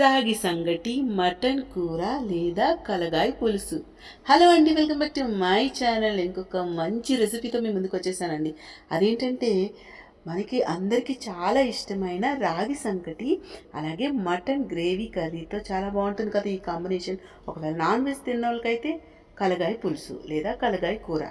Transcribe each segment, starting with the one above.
రాగి సంగటి మటన్ కూర లేదా కలగాయ పులుసు. హలో అండి welcome back to my channel. ఇంకొక మంచి రెసిపీతో మీ ముందుకు వచ్చేసానండి. అదేంటంటే మనకి అందరికీ చాలా ఇష్టమైన రాగి సంకటి అలాగే మటన్ గ్రేవీ కర్రీతో చాలా బాగుంటుంది కదా ఈ కాంబినేషన్. ఒకవేళ నాన్ వెజ్ తిన్న వాళ్ళకైతే కలగాయ పులుసు లేదా కలగాయ కూర.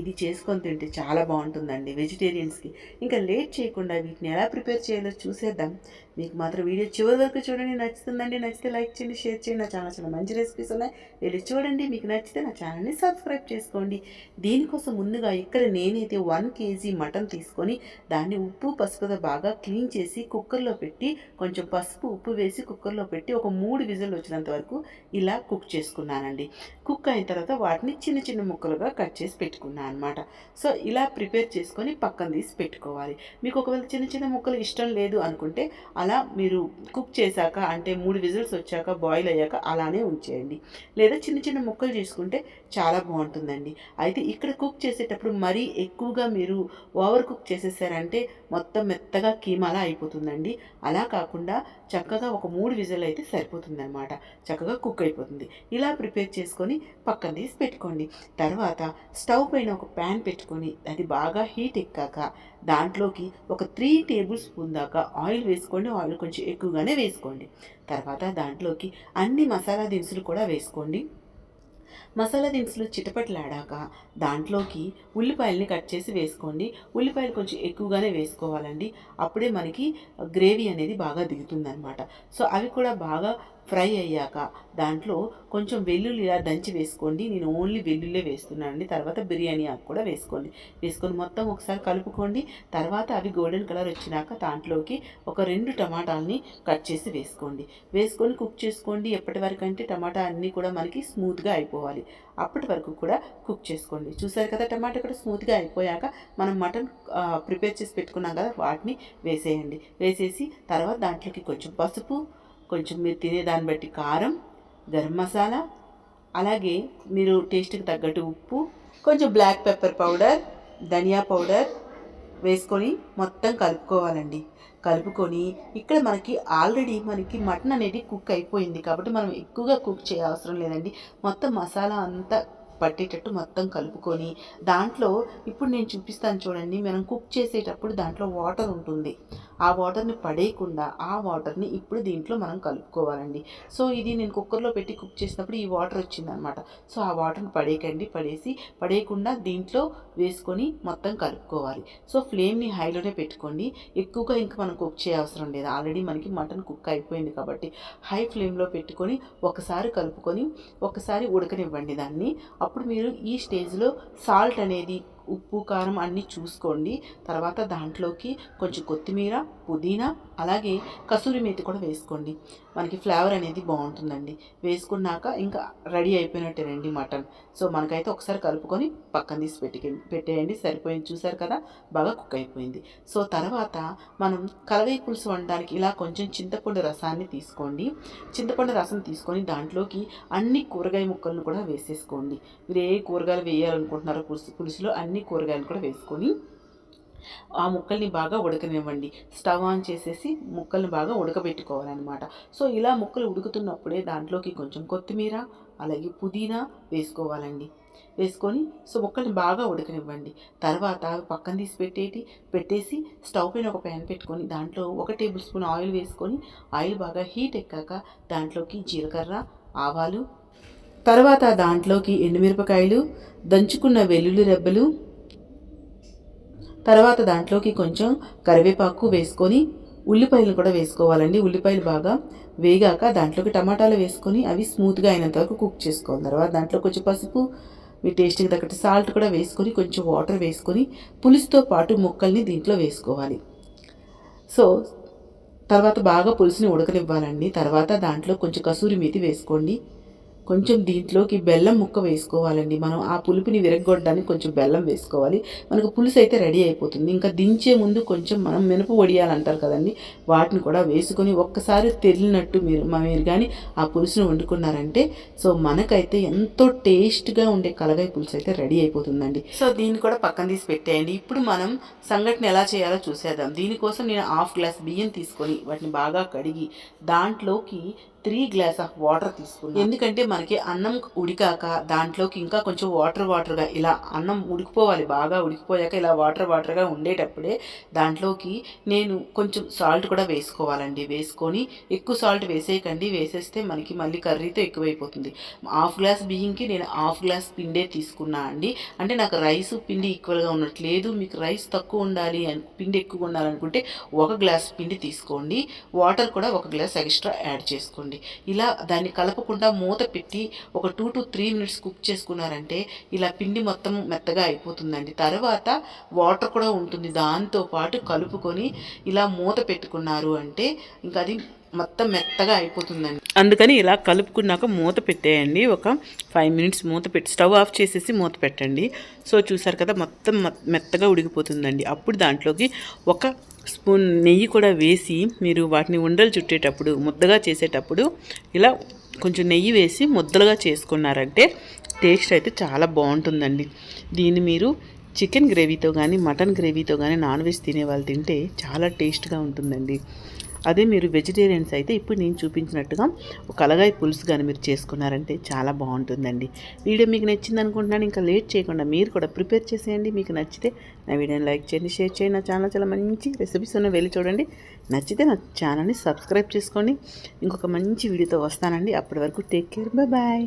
ఇది చేసుకొని తింటే చాలా బాగుంటుందండి వెజిటేరియన్స్కి. ఇంకా లేట్ చేయకుండా వీటిని ఎలా ప్రిపేర్ చేయాలో చూసేద్దాం. మీకు మాత్రం వీడియో చివరి వరకు చూడండి. నచ్చుతుందండి నచ్చితే లైక్ చేయండి షేర్ చేయండి. నా ఛానల్ చాలా మంచి రెసిపీస్ ఉన్నాయి. వెళ్ళి చూడండి. మీకు నచ్చితే నా ఛానల్ని సబ్స్క్రైబ్ చేసుకోండి. దీనికోసం ముందుగా ఇక్కడ నేనైతే వన్ కేజీ మటన్ తీసుకొని దాన్ని ఉప్పు పసుపుతో బాగా క్లీన్ చేసి కుక్కర్లో పెట్టి కొంచెం పసుపు ఉప్పు వేసి కుక్కర్లో పెట్టి ఒక మూడు విజిల్ వచ్చినంత వరకు ఇలా కుక్ చేసుకున్నానండి. కుక్ అయిన తర్వాత వాటిని చిన్న చిన్న ముక్కలుగా కట్ చేసి పెట్టుకున్నాను అనమాట సో ఇలా ప్రిపేర్ చేసుకొని పక్కన తీసి పెట్టుకోవాలి. మీకు ఒకవేళ చిన్న చిన్న ముక్కలు ఇష్టం లేదు అనుకుంటే అలా మీరు కుక్ చేశాక అంటే మూడు విజిల్స్ వచ్చాక బాయిల్ అయ్యాక అలానే ఉంచేయండి. లేదా చిన్న చిన్న ముక్కలు చేసుకుంటే చాలా బాగుంటుందండి. అయితే ఇక్కడ కుక్ చేసేటప్పుడు మరీ ఎక్కువగా మీరు ఓవర్ కుక్ చేసేసారంటే మొత్తం మెత్తగా కీమాలా అయిపోతుందండి. అలా కాకుండా చక్కగా ఒక మూడు విజిల్ అయితే సరిపోతుంది అనమాట చక్కగా కుక్ అయిపోతుంది. ఇలా ప్రిపేర్ చేసుకొని పక్కన తీసి పెట్టుకోండి. తర్వాత స్టవ్ పైన ఒక ప్యాన్ పెట్టుకొని అది బాగా హీట్ ఎక్కాక దాంట్లోకి ఒక త్రీ టేబుల్ స్పూన్ దాకా ఆయిల్ వేసుకోండి. ఆయిల్ కొంచెం ఎక్కువగానే వేసుకోండి. తర్వాత దాంట్లోకి అన్ని మసాలా దినుసులు కూడా వేసుకోండి. మసాలా దినుసులు చిటపట్లాడాక దాంట్లోకి ఉల్లిపాయల్ని కట్ చేసి వేసుకోండి. ఉల్లిపాయలు కొంచెం ఎక్కువగానే వేసుకోవాలండి. అప్పుడే మనకి గ్రేవీ అనేది బాగా దిగుతుందనమాట సో అవి కూడా బాగా ఫ్రై అయ్యాక దాంట్లో కొంచెం వెల్లుల్లి ఇలా దంచి వేసుకోండి. నేను ఓన్లీ వెల్లుల్లే వేస్తున్నానండి. తర్వాత బిర్యానీ ఆకు కూడా వేసుకోండి. వేసుకొని మొత్తం ఒకసారి కలుపుకోండి. తర్వాత అవి గోల్డెన్ కలర్ వచ్చినాక దాంట్లోకి ఒక రెండు టమాటాలని కట్ చేసి వేసుకోండి. వేసుకొని కుక్ చేసుకోండి. ఎప్పటి వరకు అంటే టమాటా అన్నీ కూడా మనకి స్మూత్గా అయిపోతుంది అయిపోవాలి అప్పటి వరకు కూడా కుక్ చేసుకోండి. చూసారు కదా టమాటా కూడా స్మూత్గా అయిపోయాక మనం మటన్ ప్రిపేర్ చేసి పెట్టుకున్నాం కదా వాటిని వేసేయండి. వేసేసి తర్వాత దాంట్లోకి కొంచెం పసుపు కొంచెం మీరు తినే దాన్ని బట్టి కారం గరం మసాలా అలాగే మీరు టేస్ట్కి తగ్గట్టు ఉప్పు కొంచెం బ్లాక్ పెప్పర్ పౌడర్ ధనియా పౌడర్ వేసుకొని మొత్తం కలుపుకోవాలండి. కలుపుకొని ఇక్కడ మనకి ఆల్రెడీ మనకి మటన్ అనేది కుక్ అయిపోయింది కాబట్టి మనం ఎక్కువగా కుక్ చేయవసరం లేదండి. మొత్తం మసాలా అంతా పట్టేటట్టు మొత్తం కలుపుకొని దాంట్లో ఇప్పుడు నేను చూపిస్తాను చూడండి మనం కుక్ చేసేటప్పుడు దాంట్లో వాటర్ ఉంటుంది. ఆ వాటర్ని పడేయకుండా ఆ వాటర్ని ఇప్పుడు దీంట్లో మనం కలుపుకోవాలండి. సో ఇది నేను కుక్కర్లో పెట్టి కుక్ చేసినప్పుడు ఈ వాటర్ వచ్చిందనమాట. సో ఆ వాటర్ని పడేయకండి పడేసి పడేయకుండా దీంట్లో వేసుకొని మొత్తం కలుపుకోవాలి. సో ఫ్లేమ్ని హైలోనే పెట్టుకోండి. ఎక్కువగా ఇంకా మనం కుక్ చేయవసరం లేదు. ఆల్రెడీ మనకి మటన్ కుక్ అయిపోయింది కాబట్టి హై ఫ్లేమ్లో పెట్టుకొని ఒకసారి కలుపుకొని ఒకసారి ఉడకనివ్వండి దాన్ని. అప్పుడు మీరు ఈ స్టేజ్లో సాల్ట్ అనేది ఉప్పు కారం అన్నీ చూసుకోండి. తర్వాత దాంట్లోకి కొంచెం కొత్తిమీర పుదీనా అలాగే కసూరి మేతి కూడా వేసుకోండి. మనకి ఫ్లేవర్ అనేది బాగుంటుందండి. వేసుకున్నాక ఇంకా రెడీ అయిపోయినట్టేనండి మటన్. సో మనకైతే ఒకసారి కలుపుకొని పక్కన తీసి పెట్టి పెట్టేయండి. సరిపోయింది. చూసారు కదా? బాగా కుక్ అయిపోయింది. సో తర్వాత మనం కలవై పులుసు వండడానికి ఇలా కొంచెం చింతపండు రసాన్ని తీసుకోండి. చింతపండు రసం తీసుకొని దాంట్లోకి అన్ని కూరగాయ ముక్కలను కూడా వేసేసుకోండి. మీరు ఏ కూరగాయలు వేయాలనుకుంటున్నారో పులుసు పులుసులో అన్ని కూరగాయలు కూడా వేసుకొని ఆ ముక్కల్ని బాగా ఉడకనివ్వండి. స్టవ్ ఆన్ చేసేసి ముక్కల్ని బాగా ఉడకబెట్టుకోవాలన్నమాట. సో ఇలా ముక్కలు ఉడుకుతున్నప్పుడే దాంట్లోకి కొంచెం కొత్తిమీర అలాగే పుదీనా వేసుకోవాలండి. వేసుకొని సో ముక్కల్ని బాగా ఉడకనివ్వండి. తర్వాత పక్కన తీసి పెట్టేటి పెట్టేసి స్టవ్ పైన ఒక ప్యాన్ పెట్టుకొని దాంట్లో ఒక టేబుల్ స్పూన్ ఆయిల్ వేసుకొని ఆయిల్ బాగా హీట్ ఎక్కాక దాంట్లోకి జీలకర్ర ఆవాలు తర్వాత దాంట్లోకి ఎండుమిరపకాయలు దంచుకున్న వెల్లుల్లి రెబ్బలు తర్వాత దాంట్లోకి కొంచెం కరివేపాకు వేసుకొని ఉల్లిపాయలు కూడా వేసుకోవాలండి. ఉల్లిపాయలు బాగా వేగాక దాంట్లోకి టమాటాలు వేసుకొని అవి స్మూత్గా అయినంత వరకు కుక్ చేసుకోవాలి. తర్వాత దాంట్లో కొంచెం పసుపు మీ టేస్ట్కి తగ్గట్టు సాల్ట్ కూడా వేసుకొని కొంచెం వాటర్ వేసుకొని పులుసుతో పాటు ముక్కల్ని దీంట్లో వేసుకోవాలి. సో తర్వాత బాగా పులుసుని ఉడకనివ్వాలండి. తర్వాత దాంట్లో కొంచెం కసూరి మేతి వేసుకోండి. కొంచెం దీంట్లోకి బెల్లం ముక్క వేసుకోవాలండి. మనం ఆ పులుపుని విరగొట్టడానికి కొంచెం బెల్లం వేసుకోవాలి. మనకు పులుసు అయితే రెడీ అయిపోతుంది. ఇంకా దించే ముందు కొంచెం మనం మినప వడియాలంటారు కదండి. వాటిని కూడా వేసుకొని ఒక్కసారి తెలినట్టు మీరు మీరు కానీ ఆ పులుసును వండుకున్నారంటే సో మనకైతే ఎంతో టేస్ట్గా ఉండే కలగాయ పులుసు అయితే రెడీ అయిపోతుందండి. సో దీన్ని కూడా పక్కన తీసి పెట్టేయండి. ఇప్పుడు మనం సంఘటన ఎలా చేయాలో చూసేద్దాం. దీనికోసం నేను హాఫ్ గ్లాస్ బియ్యం తీసుకొని వాటిని బాగా కడిగి దాంట్లోకి త్రీ గ్లాస్ ఆఫ్ వాటర్ తీసుకున్నాను ఎందుకంటే మనకి అన్నం ఉడికాక దాంట్లోకి ఇంకా కొంచెం వాటర్ వాటర్గా ఇలా అన్నం ఉడికిపోవాలి బాగా ఉడికిపోయాక ఇలా వాటర్ వాటర్గా ఉండేటప్పుడే దాంట్లోకి నేను కొంచెం సాల్ట్ కూడా వేసుకోవాలండి. వేసుకొని ఎక్కువ సాల్ట్ వేసేయకండి. వేసేస్తే మనకి మళ్ళీ కర్రీతో ఎక్కువైపోతుంది. హాఫ్ గ్లాస్ బియ్యంకి నేను హాఫ్ గ్లాస్ పిండే తీసుకున్నా అండి. అంటే నాకు రైస్ పిండి ఈక్వల్గా ఉన్నట్లేదు మీకు రైస్ తక్కువ ఉండాలి అని పిండి ఎక్కువ ఉండాలనుకుంటే ఒక గ్లాస్ పిండి తీసుకోండి. వాటర్ కూడా ఒక గ్లాస్ ఎక్స్ట్రా యాడ్ చేసుకోండి. ఇలా దాన్ని కలపకుండా మూత పెట్టి ఒక two to three minutes cook చేసుకున్నారంటే ఇలా పిండి మొత్తం మెత్తగా అయిపోతుందండి. తర్వాత వాటర్ కూడా ఉంటుంది. దాంతో పాటు కలుపుకొని ఇలా మూత పెట్టుకున్నారు అంటే ఇంకా అది మొత్తం మెత్తగా అయిపోతుందండి. అందుకని ఇలా కలుపుకున్నాక మూత పెట్టేయండి. ఒక ఫైవ్ మినిట్స్ మూత పెట్టి స్టవ్ ఆఫ్ చేసేసి మూత పెట్టండి. సో చూసారు కదా మొత్తం మెత్తగా ఉడికిపోతుందండి. అప్పుడు దాంట్లోకి ఒక స్పూన్ నెయ్యి కూడా వేసి మీరు వాటిని ఉండలు చుట్టేటప్పుడు ముద్దగా చేసేటప్పుడు ఇలా కొంచెం నెయ్యి వేసి ముద్దలుగా చేసుకున్నారంటే టేస్ట్ అయితే చాలా బాగుంటుందండి. దీన్ని మీరు చికెన్ గ్రేవీతో కానీ మటన్ గ్రేవీతో కానీ నాన్ వెజ్ తినే వాళ్ళు తింటే చాలా టేస్ట్గా ఉంటుందండి. అదే మీరు వెజిటేరియన్స్ అయితే ఇప్పుడు నేను చూపించినట్టుగా ఒక అలగాయ పులుసు కానీ మీరు చేసుకున్నారంటే చాలా బాగుంటుందండి. వీడియో మీకు నచ్చింది అనుకుంటున్నాను ఇంకా లేట్ చేయకుండా మీరు కూడా ప్రిపేర్ చేసేయండి. మీకు నచ్చితే నా వీడియోని లైక్ చేయండి షేర్ చేయండి. నా ఛానల్ చాలా మంచి రెసిపీస్ ఉన్నా వెళ్ళి చూడండి. నచ్చితే నా ఛానల్ని సబ్స్క్రైబ్ చేసుకోండి. ఇంకొక మంచి వీడియోతో వస్తానండి. అప్పటి వరకు టేక్ కేర్ బాయ్